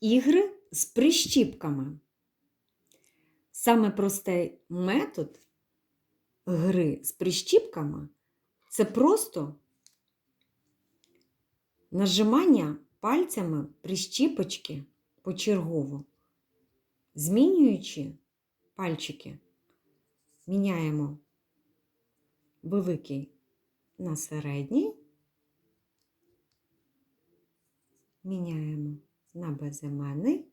ігри з прищіпками. Саме простий метод гри з прищіпками це просто нажимання пальцями прищіпочки почергово, змінюючи пальчики, міняємо великий на середній, міняємо на безіменний.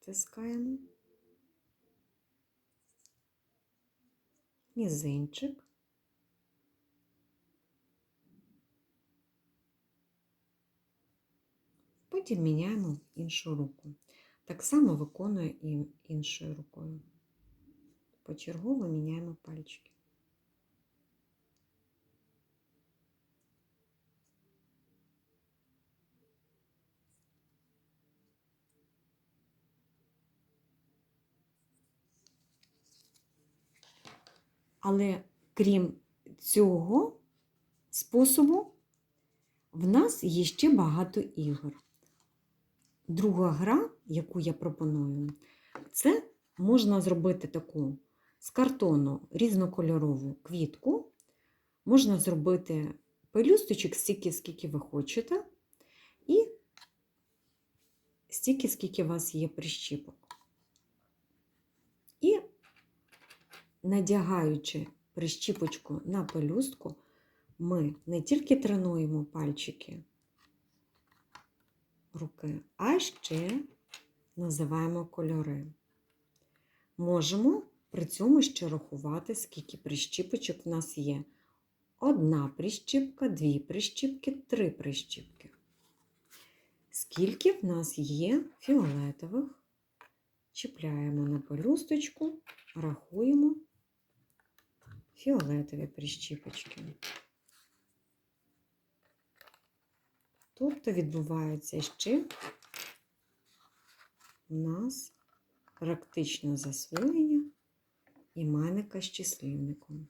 Стискаємо. Мізинчик. Потім міняємо іншу руку. Так само виконує і іншою рукою. Почергово міняємо пальчики. Але крім цього способу, в нас є ще багато ігор. Друга гра, яку я пропоную, це можна зробити таку з картону різнокольорову квітку. Можна зробити пелюсточок стільки, скільки ви хочете, і стільки, скільки у вас є прищіпок. І надягаючи прищіпочку на пелюстку, ми не тільки тренуємо пальчики руки, а ще називаємо кольори. Можемо при цьому ще рахувати, скільки прищіпочок в нас є. Одна прищіпка, дві прищіпки, три прищіпки. Скільки в нас є фіолетових, чіпляємо на пелюсточку, рахуємо фіолетові прищіпочки. Тобто відбувається ще у нас практичне засвоєння іменника з числівником.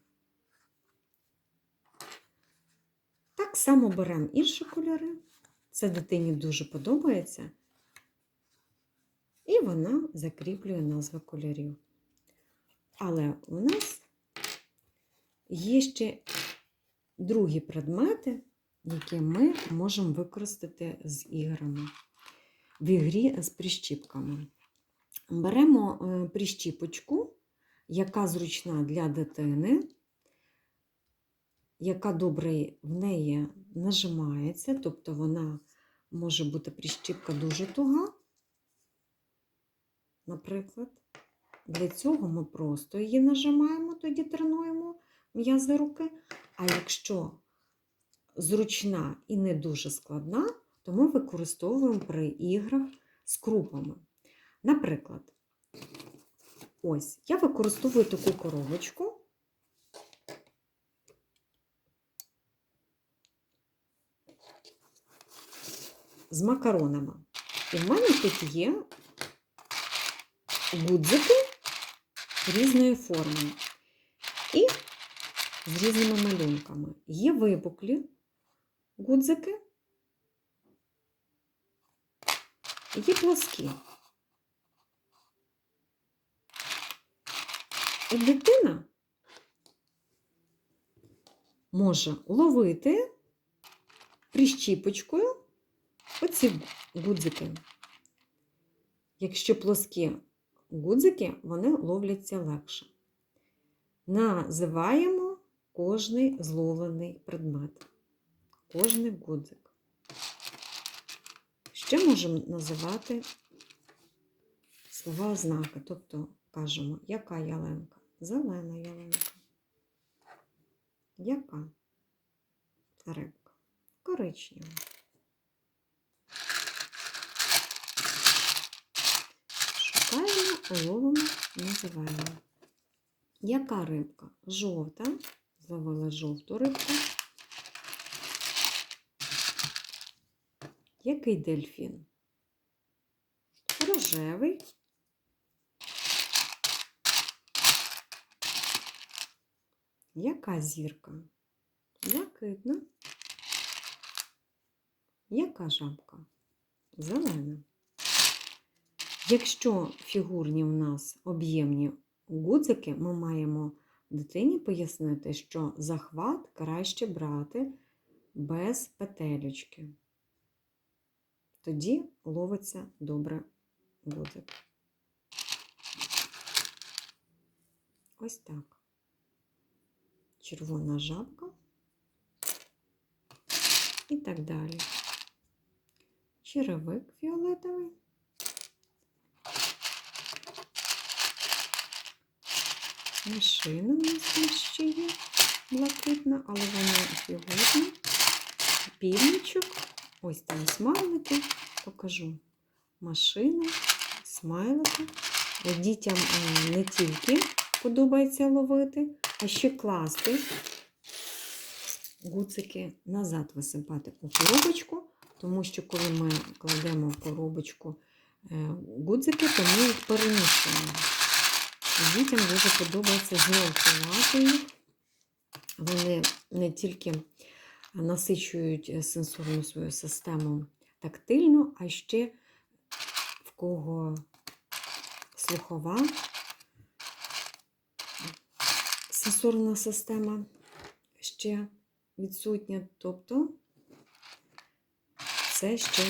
Так само беремо інші кольори. Це дитині дуже подобається. І вона закріплює назви кольорів. Але у нас є ще другі предмети, які ми можемо використати з іграми в ігрі з прищіпками. Беремо е, прищіпочку, яка зручна для дитини, яка добре в неї нажимається, тобто вона може бути прищіпка дуже туга, наприклад. Для цього ми просто її нажимаємо, тоді тренуємо м'язи руки. А якщо зручна і не дуже складна, то ми використовуємо при іграх з крупами. Наприклад, ось я використовую таку коробочку. З макаронами. І в мене тут є гудзики різної форми з різними малюнками. Є випуклі гудзики, є плоскі. І дитина може ловити прищіпочкою оці гудзики. Якщо плоскі гудзики, вони ловляться легше. Називаємо кожний зловлений предмет, кожний гудзик. Ще можемо називати слова ознаки, тобто кажемо, яка ялинка? Зелена ялинка. Яка рибка? Коричнева. Шукаємо, ловимо, називаємо. Яка рибка? Жовта. Зловила жовту рибку. Який дельфін? Рожевий. Яка зірка? Блакитна. Яка жабка? Зелена. Якщо фігурні у нас об'ємні гудзики, ми маємо дитині пояснити, що захват краще брати без петелючки. Тоді ловиться добре гудзик. Ось так. Червона жабка і так далі. Черевик фіолетовий. Машина у нас ще є блакитна, але вона фігурна. Півничок. Ось там смайлики. Покажу. Машина, смайлики. Дітям е, не тільки подобається ловити, а ще класти гуцики назад висипати у коробочку, тому що коли ми кладемо в коробочку е, гудзики, то ми їх перемішуємо. Дітям дуже подобається змелкувати їх. Вони не тільки насичують е, сенсорну свою систему тактильно, а ще в кого слухова сенсорна система ще відсутня, тобто це ще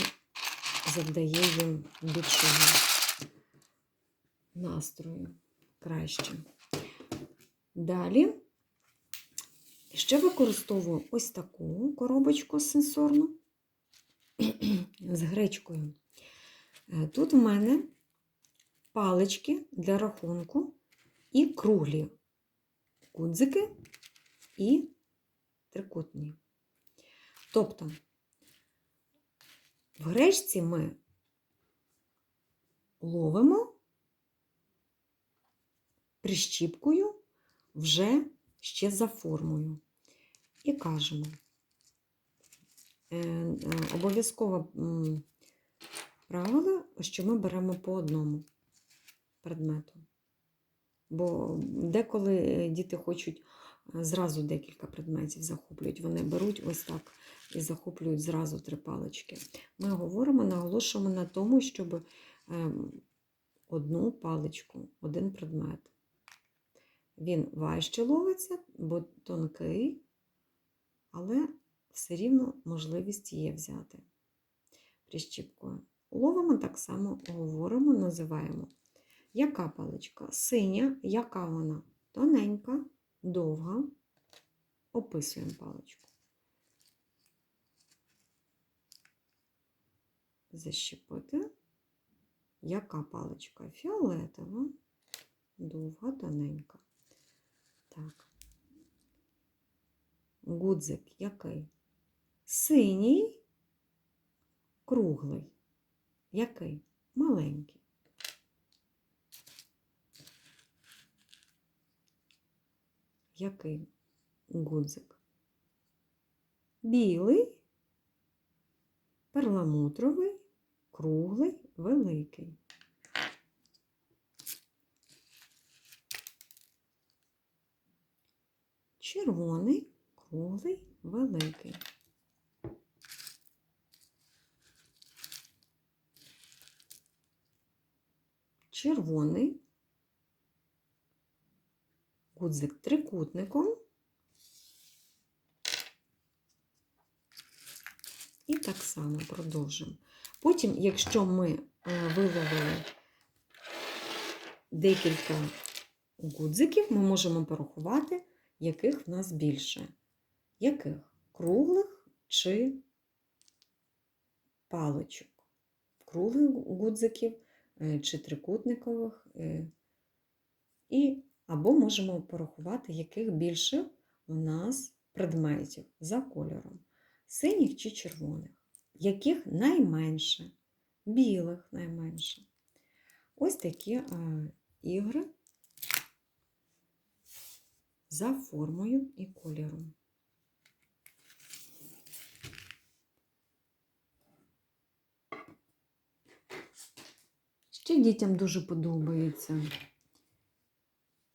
завдає їм більшого настрою краще. Далі ще використовую ось таку коробочку сенсорну з гречкою. Е, Тут в мене палички для рахунку і круглі гудзики і трикутні. Тобто в гречці ми ловимо прищіпкою вже ще за формою. І кажемо, е, е, правило, що ми беремо по одному предмету. Бо деколи е, діти хочуть зразу декілька предметів захоплюють. Вони беруть ось так і захоплюють зразу три палички. Ми говоримо, наголошуємо на тому, щоб ем, одну паличку, один предмет. Він важче ловиться, бо тонкий, але все рівно можливість є взяти прищіпкою. Ловимо так само, говоримо, називаємо. Яка паличка? Синя, яка вона? Тоненька, довга. Описуємо паличку. Защепити. Яка паличка? Фіолетова, довга, тоненька. Так. Гудзик який? Синій, круглий. Який? Маленький. Який гудзик? Білий, перламутровий, круглий, великий. Червоний, круглий, великий. Червоний, гудзик трикутником. І так само продовжимо. Потім, якщо ми е, виловили декілька гудзиків, ми можемо порахувати, яких в нас більше. Яких? Круглих чи паличок? Круглих гудзиків е, чи трикутникових. е, І або можемо порахувати, яких більше у нас предметів за кольором. Синіх чи червоних, яких найменше, білих найменше. Ось такі е, ігри за формою і кольором. Ще дітям дуже подобаються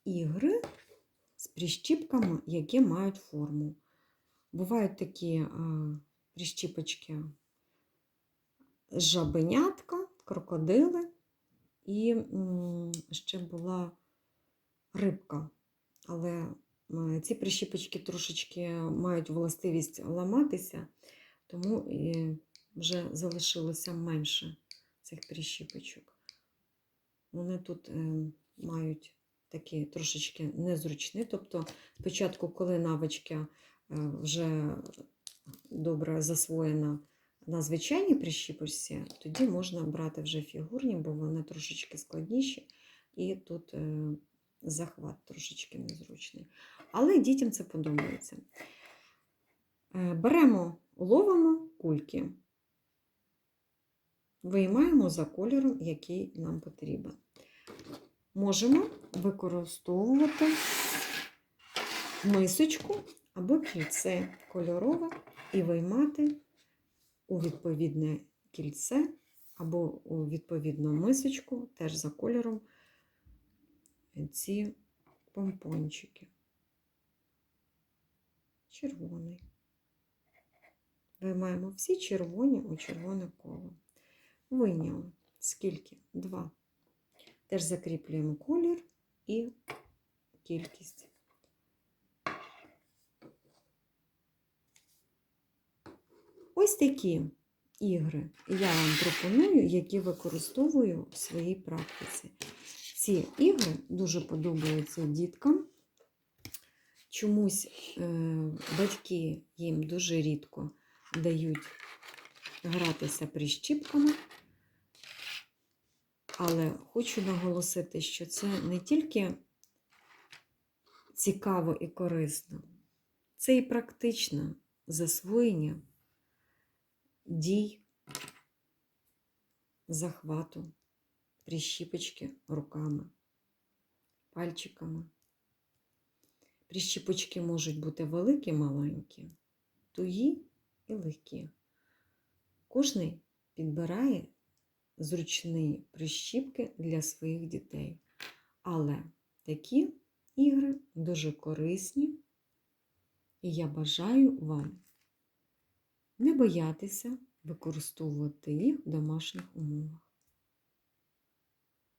ігри з прищіпками, які мають форму. Бувають такі а, прищіпочки жабенятка, крокодили і ще була рибка. Але ці прищіпочки трошечки мають властивість ламатися, тому і вже залишилося менше цих прищіпочок. Вони тут е, мають такі трошечки незручні. Тобто, спочатку, коли навичка е, вже добре засвоєна на звичайній прищіпочці, тоді можна брати вже фігурні, бо вони трошечки складніші, і тут е, захват трошечки незручний. Але дітям це подобається. Е, Беремо, ловимо кульки, виймаємо за кольором, який нам потрібен. Можемо використовувати мисочку або кільце кольорове і виймати у відповідне кільце або у відповідну мисочку, теж за кольором, ці помпончики. Червоний. Виймаємо всі червоні у червоне коло. Вийняли. Скільки? Два. Теж закріплюємо колір і кількість. Ось такі ігри я вам пропоную, які використовую в своїй практиці. Ці ігри дуже подобаються діткам. Чомусь е, батьки їм дуже рідко дають гратися прищіпками. Але хочу наголосити, що це не тільки цікаво і корисно, це і практичне засвоєння дій захвату, прищіпочки руками, пальчиками. Прищіпочки можуть бути великі, маленькі, тугі і легкі. Кожний підбирає зручні прищіпки для своїх дітей. Але такі ігри дуже корисні, і я бажаю вам не боятися використовувати їх в домашніх умовах.